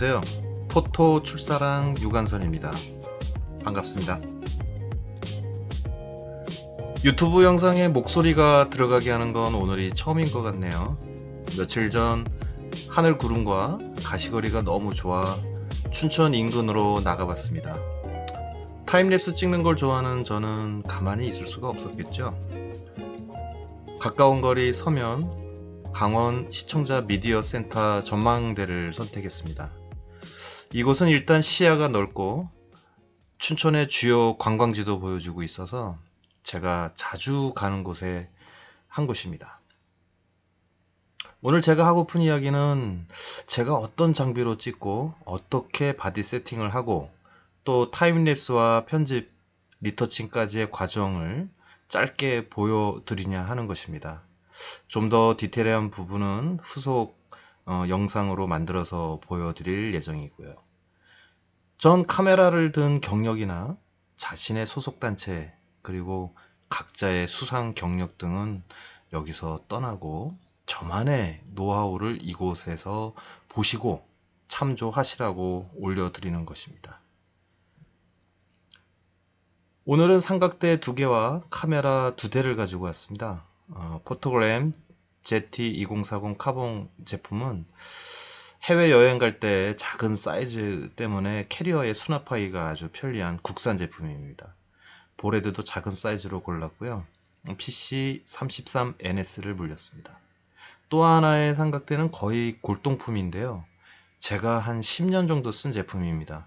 안녕하세요. 포토 출사랑 유관선입니다. 반갑습니다. 유튜브 영상에 목소리가 들어가게 하는 건 오늘이 처음인 것 같네요. 며칠 전 하늘 구름과 가시거리가 너무 좋아 춘천 인근으로 나가봤습니다. 타임랩스 찍는 걸 좋아하는 저는 가만히 있을 수가 없었겠죠. 가까운 거리 서면 강원 시청자 미디어 센터 전망대를 선택했습니다. 이곳은 일단 시야가 넓고 춘천의 주요 관광지도 보여주고 있어서 제가 자주 가는 곳에 한 곳입니다. 오늘 제가 하고픈 이야기는 제가 어떤 장비로 찍고 어떻게 바디 세팅을 하고 또 타임랩스와 편집, 리터칭까지의 과정을 짧게 보여드리냐 하는 것입니다. 좀 더 디테일한 부분은 후속 어, 영상으로 만들어서 보여드릴 예정이고요. 전 카메라를 든 경력이나 자신의 소속단체 그리고 각자의 수상 경력 등은 여기서 떠나고 저만의 노하우를 이곳에서 보시고 참조하시라고 올려드리는 것입니다. 오늘은 삼각대 두 개와 카메라 두 대를 가지고 왔습니다. 어, 포토그램 ZT2040 카본 제품은 해외 여행 갈 때 작은 사이즈 때문에 캐리어에 수납하기가 아주 편리한 국산 제품입니다. 보레드도 작은 사이즈로 골랐고요. PC33NS를 물렸습니다. 또 하나의 삼각대는 거의 골동품인데요. 제가 한 10년 정도 쓴 제품입니다.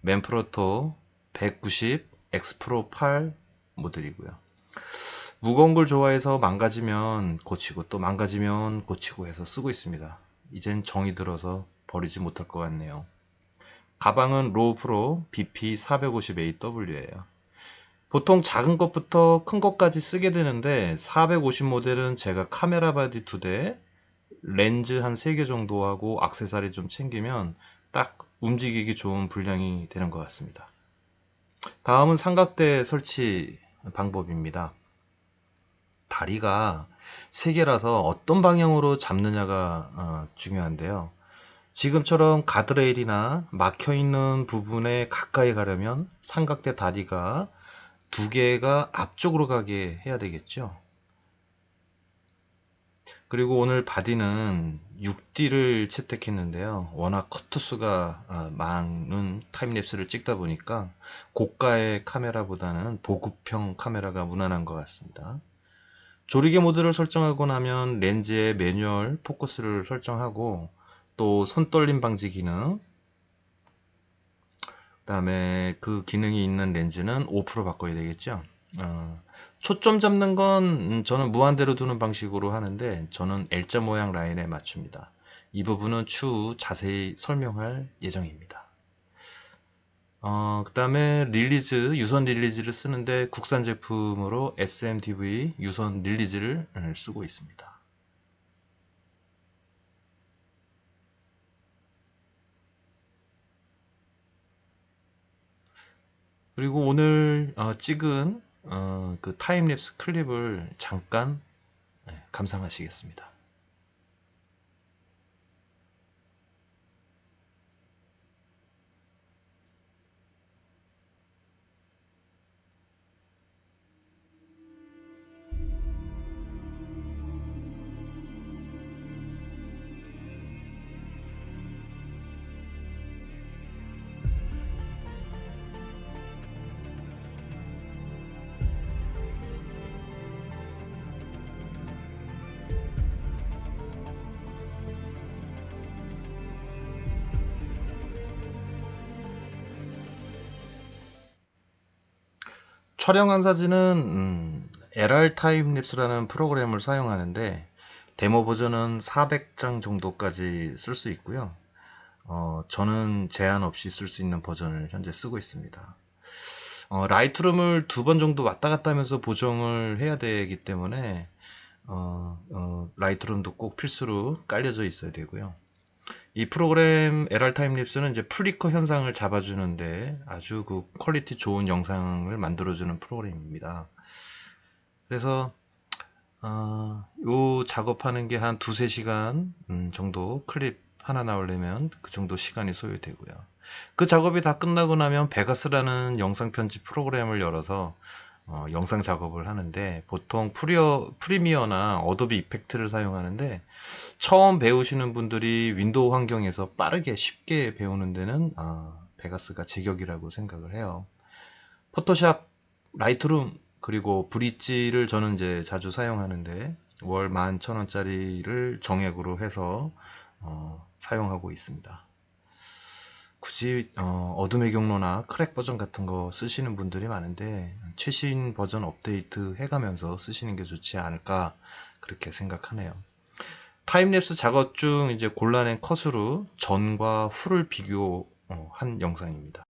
맨프로토 190 X프로 8 모델이고요. 무거운 걸 좋아해서 망가지면 고치고 또 망가지면 고치고 해서 쓰고 있습니다. 이젠 정이 들어서 버리지 못할 것 같네요. 가방은 로우 프로 BP450AW예요. 보통 작은 것부터 큰 것까지 쓰게 되는데 450 모델은 제가 카메라 바디 두 대, 렌즈 한 3개 정도 하고 악세사리 좀 챙기면 딱 움직이기 좋은 분량이 되는 것 같습니다. 다음은 삼각대 설치 방법입니다. 다리가 세 개라서 어떤 방향으로 잡느냐가 어, 중요한데요. 지금처럼 가드레일이나 막혀 있는 부분에 가까이 가려면 삼각대 다리가 두 개가 앞쪽으로 가게 해야 되겠죠. 그리고 오늘 바디는 6D를 채택했는데요. 워낙 커트수가 아, 많은 타임랩스를 찍다 보니까 고가의 카메라보다는 보급형 카메라가 무난한 것 같습니다. 조리개 모드를 설정하고 나면 렌즈의 매뉴얼 포커스를 설정하고 또 손떨림 방지 기능 그 다음에 그 기능이 있는 렌즈는 5% 바꿔야 되겠죠. 어, 초점 잡는 건 음, 저는 무한대로 두는 방식으로 하는데 저는 L자 모양 라인에 맞춥니다. 이 부분은 추후 자세히 설명할 예정입니다. 어, 그 다음에 릴리즈, 유선 릴리즈를 쓰는데 국산 제품으로 SMTV 유선 릴리즈를 음, 쓰고 있습니다. 그리고 오늘 어, 찍은 어, 그 타임랩스 클립을 잠깐 네, 감상하시겠습니다. 촬영한 사진은 음, LR 타임랩스라는 프로그램을 사용하는데 데모 버전은 400장 정도까지 쓸 수 있고요. 어, 저는 제한 없이 쓸 수 있는 버전을 현재 쓰고 있습니다. 어, 라이트룸을 두 번 정도 왔다 갔다 하면서 보정을 해야 되기 때문에 어, 어, 라이트룸도 꼭 필수로 깔려져 있어야 되고요. 이 프로그램 LR 타임랩스는 이제 플리커 현상을 잡아주는데 아주 그 퀄리티 좋은 영상을 만들어주는 프로그램입니다. 그래서 어, 요 작업하는 게 한 두세 시간 음, 정도 클립 하나 나오려면 그 정도 시간이 소요되고요. 그 작업이 다 끝나고 나면 베가스라는 영상 편집 프로그램을 열어서 어, 영상 작업을 하는데 보통 프리어, 프리미어나 어도비 이펙트를 사용하는데 처음 배우시는 분들이 윈도우 환경에서 빠르게 쉽게 배우는 데는 아, 베가스가 제격이라고 생각을 해요. 포토샵, 라이트룸 그리고 브릿지를 저는 이제 자주 사용하는데 월 11,000원짜리를 정액으로 해서 어, 사용하고 있습니다. 굳이 어, 어둠의 경로나 크랙 버전 같은 거 쓰시는 분들이 많은데 최신 버전 업데이트 해가면서 쓰시는 게 좋지 않을까 그렇게 생각하네요. 타임랩스 작업 중 이제 골라낸 컷으로 전과 후를 비교한 영상입니다.